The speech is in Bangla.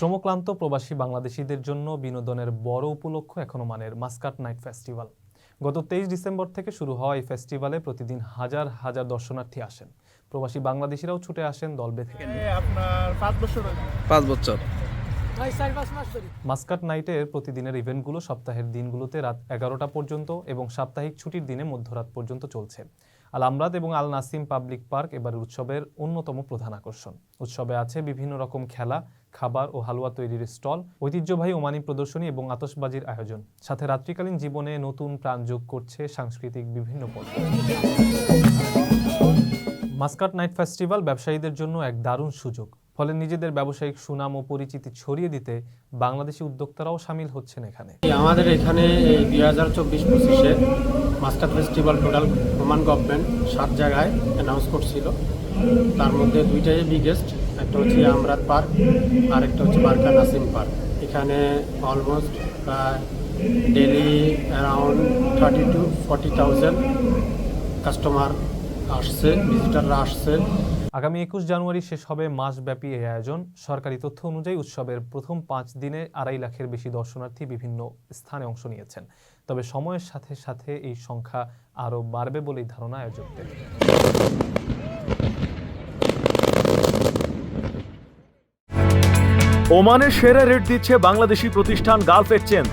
শ্রমক্লান্ত প্রবাসী বাংলাদেশিদের জন্য বিনোদনের বড় উপলক্ষ এখনও মানের মাস্কাট নাইট ফেস্টিভ্যাল গত তেইশ ডিসেম্বর থেকে শুরু হওয়া এই ফেস্টিভ্যালে প্রতিদিন হাজার হাজার দর্শনার্থী আসেন। প্রবাসী বাংলাদেশিরাও ছুটে আসেন দল বেঁধে। আপনার পাঁচ বছর হলো। পাঁচ বছর। মাস্কাট নাইটের প্রতিদিনের ইভেন্টগুলো সপ্তাহের দিনগুলোতে রাত এগারোটা পর্যন্ত এবং সাপ্তাহিক ছুটির দিনে মধ্যরাত পর্যন্ত চলছে। আল আমরাদ এবং আল নাসিম পাবলিক পার্ক এবার উৎসবের অন্যতম প্রধান আকর্ষণ। উৎসবে আছে বিভিন্ন রকম খেলা, খাবার ও হালুয়া তৈরির স্টল, ঐতিহ্যবাহী ওমানি প্রদর্শনী এবং আতশবাজির আয়োজন। সাথে রাত্রিকালীন জীবনে নতুন প্রাণ যোগ করছে সাংস্কৃতিক বিভিন্ন পর্ব। মাস্কাট নাইট ফেস্টিভ্যাল ব্যবসায়ীদের জন্য এক দারুণ সুযোগ। ফলে নিজেদের ব্যবসায়িক সুনাম ও পরিচিতি ছড়িয়ে দিতে বাংলাদেশি উদ্যোক্তারাও সামিল হচ্ছেন এখানে। আমাদের এখানে দুই হাজার চব্বিশ পঁচিশে master festival total Oman government সাত জায়গায় অ্যানাউন্স করছিল। তার মধ্যে দুইটাই বিগেস্ট একটা হচ্ছে আমরাত পার্ক আর একটা হচ্ছে বারকা নাসিম পার্ক এখানে অলমোস্ট প্রায় daily around thirty two forty thousand customer আসছে ভিজিটাররা আসছে। আগামী একুশ জানুয়ারি শেষ হবে মাসব্যাপী এই আয়োজন। সরকারি তথ্য অনুযায়ী উৎসবের প্রথম পাঁচ দিনে আড়াই লাখের বেশি দর্শনার্থী বিভিন্ন স্থানে অংশ নিয়েছেন। তবে সময়ের সাথে সাথে এই সংখ্যা আরও বাড়বে বলেই ধারণা আয়োজকদের। ওমানের সেরা রেট দিচ্ছে বাংলাদেশি প্রতিষ্ঠান গালফ এক্সচেঞ্জ।